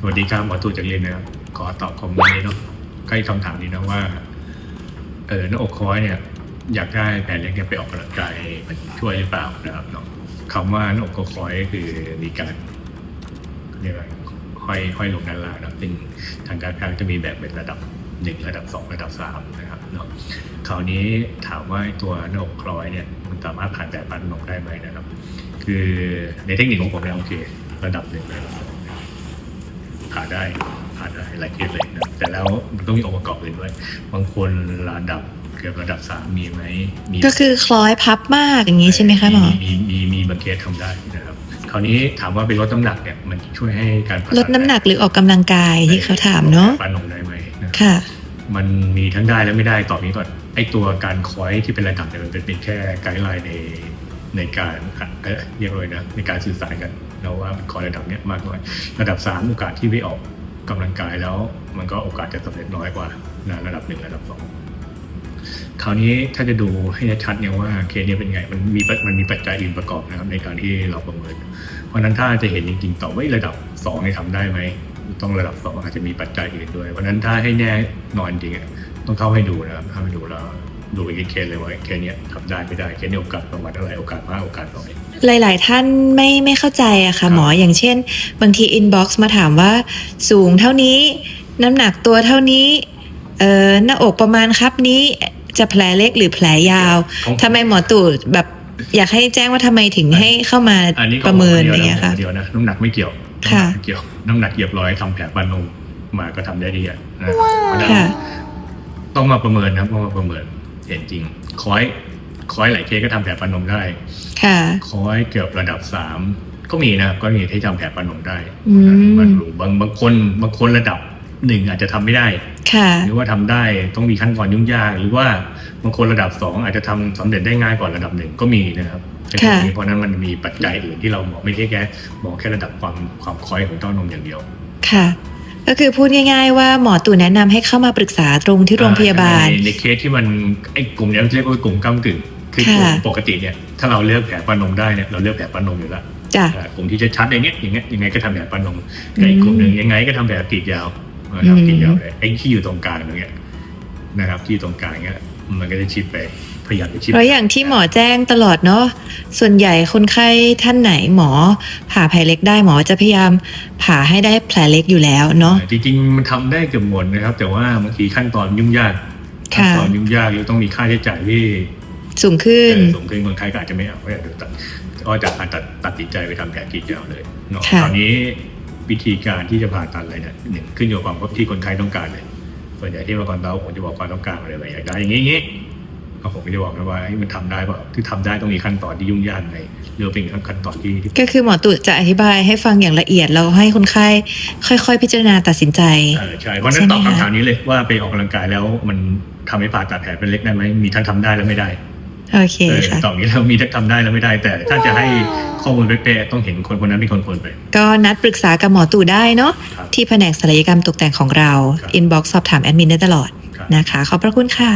สวัสดีครับหมอตูจากเรียนนะครับ ขอตอบคอมเมนต์นี้เนาะใกล้คำถามนี้นะว่า เออหน้าอกคอยเนี่ย อยากได้แผนเล็กเนี่ยไปออกกำลังกายมันช่วยหรือเปล่านะครับเนาะคำว่าหน้าอกคอยก็คือมีการเรียกว่าห้อยห้อยลงด้านล่างนะครับซึ่งทางการแพทย์จะมีแบบเป็นระดับหนึ่งระดับสองระดับสามนะครับเนาะคราวนี้ถามว่าตัวหน้าอกคอยเนี่ย มันสามารถผ่านแบบปันนมได้ไหมนะครับ คือในเทคนิคของผมเนี่ยโอเค ระดับหนึ่งระดับสอง ผ่านได้ผ่านได้หลายเคสเลยนะแต่แล้วมันต้องมีองค์ประกอบอื่นด้วย บางคนระดับเกือบระดับสามมีไหมมีก็คือคล้อยพับมากอย่างนี้ใช่ไหมคะหมอมีมีมีบางเคสทำได้นะครับคราวนี้ถามว่าเป็นลดน้ำหนักเนี่ยมันช่วยให้การผ่าตัลดน้ำหนักหรือออกกำลังกายที่เขาถามเนาะปานนมได้ไหมนะครับค่ะ มันมีทั้งได้และไม่ได้ตอบนี้ก่อนไอตัวการคอยที่เป็นระดับเนี่ยมันเป็นเป็นแค่ไกด์ไลน์ใน ในการเอ่อเรียกเลยนะในการสื่อสารกันเราว่ามันคอระดับเนี้ยมากน้อยระดับสามโอกาสที่ไม่ออกกำลังกายแล้ว มันก็โอกาสจะสำเร็จน้อยกว่านะระดับหนึ่งระดับสองคราวนี้ถ้าจะดูให้ชัดเนี่ยว่าเคสเนี้เป็นไงมันมีมันมีปัจจัยอื่นประกอบนะครับในการที่เราประเมิน เพราะนั้นถ้าจะเห็นจริงๆต่อว่าระดับสองเนี่ยทำได้ไหมต้องระดับสองอาจจะมีปัจจัยอื่นด้วย เพราะนั้นถ้าให้แน่นอนจริงต้องเข้าให้ดูนะครับเข้าให้ดูแล้ว ดูอีกเคสเลยว่าเคสเนี้ยทำได้ไม่ได้เคสเนี้ยโอกาสประมาณเท่าไหร่โอกาสมากโอกาสน้อย หลาย ๆ ท่านไม่ไม่เข้าใจอะค่ะหมออย่างเช่น บางทีอินบ็อกซ์มาถามว่า สูงเท่านี้ น้ำหนักตัวเท่านี้เอ่อหน้าอกประมาณครับนี้จะแผลเล็กหรือแผลยาวของทำไมหมอตู่แบบอยากให้แจ้งว่าทำไมถึงให้เข้ามาอันนี้ประเมินอย่างเงี้ยค่ะเดียวนะน้ำหนักไม่เกี่ยวค่ะน้ำหนักไม่เกี่ยวน้ำหนักเหยียบร้อยทำแผลปานนมมาก็ทำได้ดีอะนะครับเพราะฉะนั้นค่ะต้องมาประเมินนะครับต้องมาประเมิน เห็นจริง คอย คอยหลายเคสก็ทำแผลปานนมได้ ค่ะคอยเกือบระดับสามก็มีนะครับก็มีที่ทำแผลปานนมได้อืมมันรู้บางบางคนบางคนระดับหนึ่งอาจจะทำไม่ได้ค่ะหรือว่าทำได้ต้องมีขั้นตอนยุ่งยาก หรือว่าบางคนระดับสองอาจจะทำสำเร็จได้ง่ายกว่าระดับหนึ่งก็มีนะครับเป็นแบบนี้เพราะฉะนั้นมันมีปัจจัยอื่นที่เราบอกไม่ใช่แค่บอกแค่ระดับความความคอยของเต้านมอย่างเดียว ค่ะ ก็คือพูดง่ายๆว่าหมอตู่แนะนำให้เข้ามาปรึกษาตรงที่โรงพยาบาล ในในเคสที่มันไอ้กลุ่มเนี้ยเรียกว่ากลุ่มก้ากึ่งคือกลุ่มค่ะปกติเนี่ยถ้าเราเลือกแผลปานนมได้เนี่ยเราเลือกแผลปานนมอยู่แล้วจ้ะอ่ากลุ่มที่จะชัดอย่างเงี้ยอย่างเงี้ยยังไงก็ทำแผลปานนมกับอีกกลุ่มหนึ่งยังไงก็ทำแผลกรีดยาวนะครับอืมกรีดยาวเลยไอ้ที่อยู่ตรงกลางตรงเนี้ย นะครับ ที่อยู่ตรงกลางเงี้ยมันก็จะชิดไปพยายามจะชิดเพราะอย่างที่หมอแจ้งตลอดเนาะส่วนใหญ่คนไข้ท่านไหนหมอผ่าแผลเล็กได้หมอจะพยายามผ่าให้ได้แผลเล็กอยู่แล้วเนาะจริงๆมันทำได้เกือบหมดนะครับ แต่ว่าบางทีขั้นตอนยุ่งยากขั้นค่ะตอนยุ่งยากหรือต้องมีค่าใช้จ่ายที่สูงขึ้นเออสูงขึ้นคนไข้ก็อาจจะไม่เอาก็อยากจะตัดก็จะตัดตัดสินใจไปทำแผลกรีดยาวเลยเนาะค่ะคราวนี้วิธีการที่จะผ่าตัดอะไรเนี่ยหนึ่งขึ้นอยู่กับความที่คนไข้ต้องการเลย ส่วนใหญ่ที่มาก่อนเราผมจะบอกความต้องการอะไรแบบอยากได้อย่างนี้อย่างนี้ก็ผมก็จะบอกนะว่าเฮ้ยมันทำได้เปล่าที่ทำได้ต้องมีขั้นตอนที่ยุ่งยากไหนหรือเป็นขั้นตอนที่ที่ ก็คือหมอตุจะอธิบายให้ฟังอย่างละเอียดแล้วให้คนไข้ค่อย ๆ พิจารณาตัดสินใจเออใช่เพราะฉะนั้นตอบใช่ไหมคะคำถามนี้เลยว่าไปออกกำลังกายแล้วมันทำให้ผ่าตัดแผลเป็นเล็กได้ไหมมีทั้งทำได้และไม่ได้ โอเคเออค่ะตอบนี้แล้วมีทั้งทำได้และไม่ได้ แต่ถ้าจะให้ข้อมูลเป๊ะๆต้องเห็นคนคนนั้นเป็นคนคนไป ก็นัดปรึกษากับหมอตู่ได้เนาะครับที่แผนกศัลยกรรมตกแต่งของเราครับอินบ็อกซ์สอบถามแอดมินได้ตลอดครับนะคะ ขอบพระคุณค่ะ